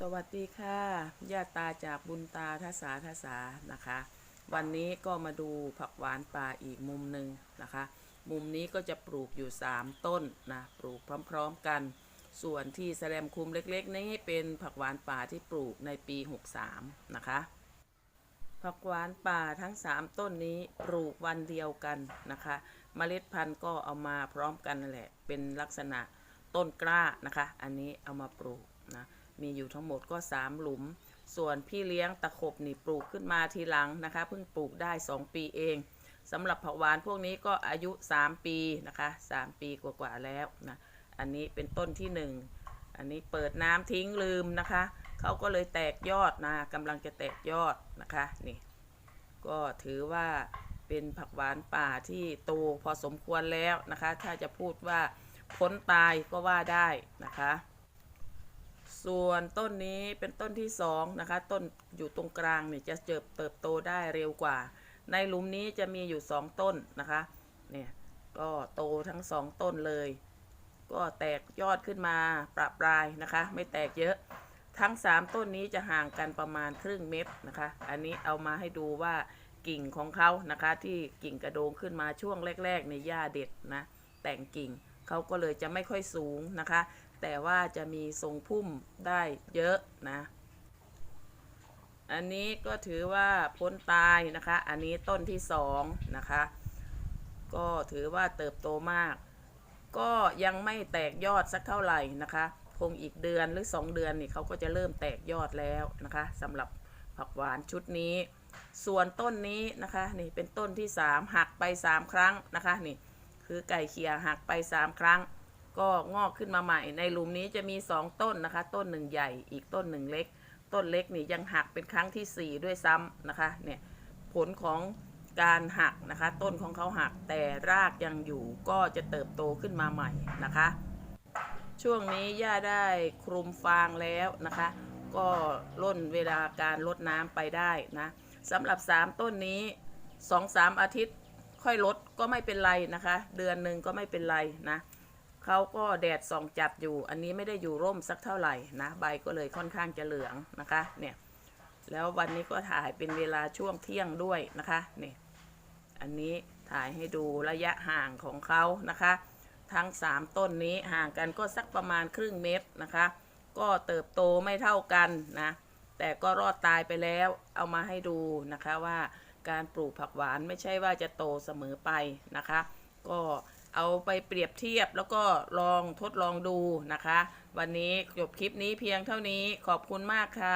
สวัสดีค่ะญาติตาจากบุญตาทศาทศานะคะ วันนี้ก็มาดูผักหวานป่าอีกมุมหนึ่งนะคะ มุมนี้ก็จะปลูกอยู่ 3 ต้นนะปลูกพร้อมๆกัน ส่วนที่แสลมคุมเล็กๆ นี้เป็นผักหวานป่าที่ปลูกในปี 63 นะคะ ผักหวานป่าทั้ง 3 ต้นนี้ปลูกวันเดียวกันนะคะเมล็ดพันธุ์ก็เอามาพร้อมกันนั่นแหละเป็นลักษณะต้นกล้านะคะ อันนี้เอามาปลูกนะ มีอยู่ทั้งหมดก็ 3 หลุม ส่วนพี่เลี้ยงตะขบนี่ปลูกขึ้นมาทีหลังนะคะ เพิ่งปลูกได้ 2 ปีเองสำหรับผักหวานพวกนี้ก็อายุ 3 ปีนะคะ 3 ปีกว่าๆแล้วนะอันนี้เป็นต้นที่ 1 อันนี้เปิดน้ำทิ้งลืมนะคะเขาก็เลยแตกยอดนะกำลังจะแตกยอดนะคะนี่ก็ถือว่าเป็นผักหวานป่าที่โตพอสมควรแล้วนะคะ ถ้าจะพูดว่าพ้นตายก็ว่าได้นะคะ ส่วนต้นนี้เป็นต้นที่สองนะคะ ต้นอยู่ตรงกลางเนี่ยจะเจิบเติบโตได้เร็วกว่า ในหลุมนี้จะมีอยู่สองต้นนะคะ เนี่ยก็โตทั้งสองต้นเลย ก็แตกยอดขึ้นมาประปรายนะคะ ไม่แตกเยอะ ทั้ง3ต้นนี้จะห่างกันประมาณครึ่งเมตรนะคะ อันนี้เอามาให้ดูว่ากิ่งของเขานะคะ ที่กิ่งกระโดงขึ้นมาช่วงแรกๆในหญ้าเด็ดนะ แต่งกิ่ง เขาก็เลยจะไม่ค่อยสูงนะคะ แต่ว่าจะมีทรงพุ่มได้เยอะนะ อันนี้ก็ถือว่าพ้นตายนะคะ อันนี้ต้นที่สองนะคะ ก็ถือว่าเติบโตมาก ก็ยังไม่แตกยอดสักเท่าไหร่นะคะ คงอีกเดือนหรือ 2 เดือนนี่เขาก็จะเริ่มแตกยอดแล้วนะคะสำหรับผักหวานชุดนี้ ส่วนต้นนี้นะคะนี่เป็นต้นที่ 3 หักไป 3 ครั้งนะคะนี่ คือไก่เขียหักไป 3 ครั้ง ก็งอกขึ้นมาใหม่ ในหลุมนี้จะมี 2 ต้นนะคะ ต้นหนึ่งใหญ่อีกต้นหนึ่งเล็ก ต้นเล็กนี่ยังหักเป็นครั้งทีสี่4 ด้วยซ้ำนะคะเนี่ยผลของการหักนะคะ ต้นของเขาหักแต่รากยังอยู่ก็จะเติบโตขึ้นมาใหม่นะคะ ช่วงนี้ย่าได้คลุมฟางแล้วนะคะ ก็ล่นเวลาการลดน้ำไปได้นะสำหรับ 3 ต้นนี้ 2-3 อาทิตย์ ค่อยลดก็ไม่เป็นไรนะคะ เดือนหนึ่งก็ไม่เป็นไรนะเขาก็แดดส่องจัดอยู่ อันนี้ไม่ได้อยู่ร่มสักเท่าไหร่นะใบก็เลยค่อนข้างจะเหลืองนะคะเนี่ยแล้ววันนี้ก็ถ่ายเป็นเวลาช่วงเที่ยงด้วยนะคะเนี่ยอันนี้ถ่ายให้ดูระยะห่างของเขานะคะ ทั้ง 3 ต้นนี้ห่างกันก็สักประมาณครึ่งเมตรนะคะ ก็เติบโตไม่เท่ากันนะแต่ก็รอดตายไปแล้วเอามาให้ดูนะคะว่า การปลูกผักหวานไม่ใช่ว่าจะโตเสมอไปนะคะ ก็เอาไปเปรียบเทียบแล้วก็ลองทดลองดูนะคะ วันนี้จบคลิปนี้เพียงเท่านี้ขอบคุณมากค่ะ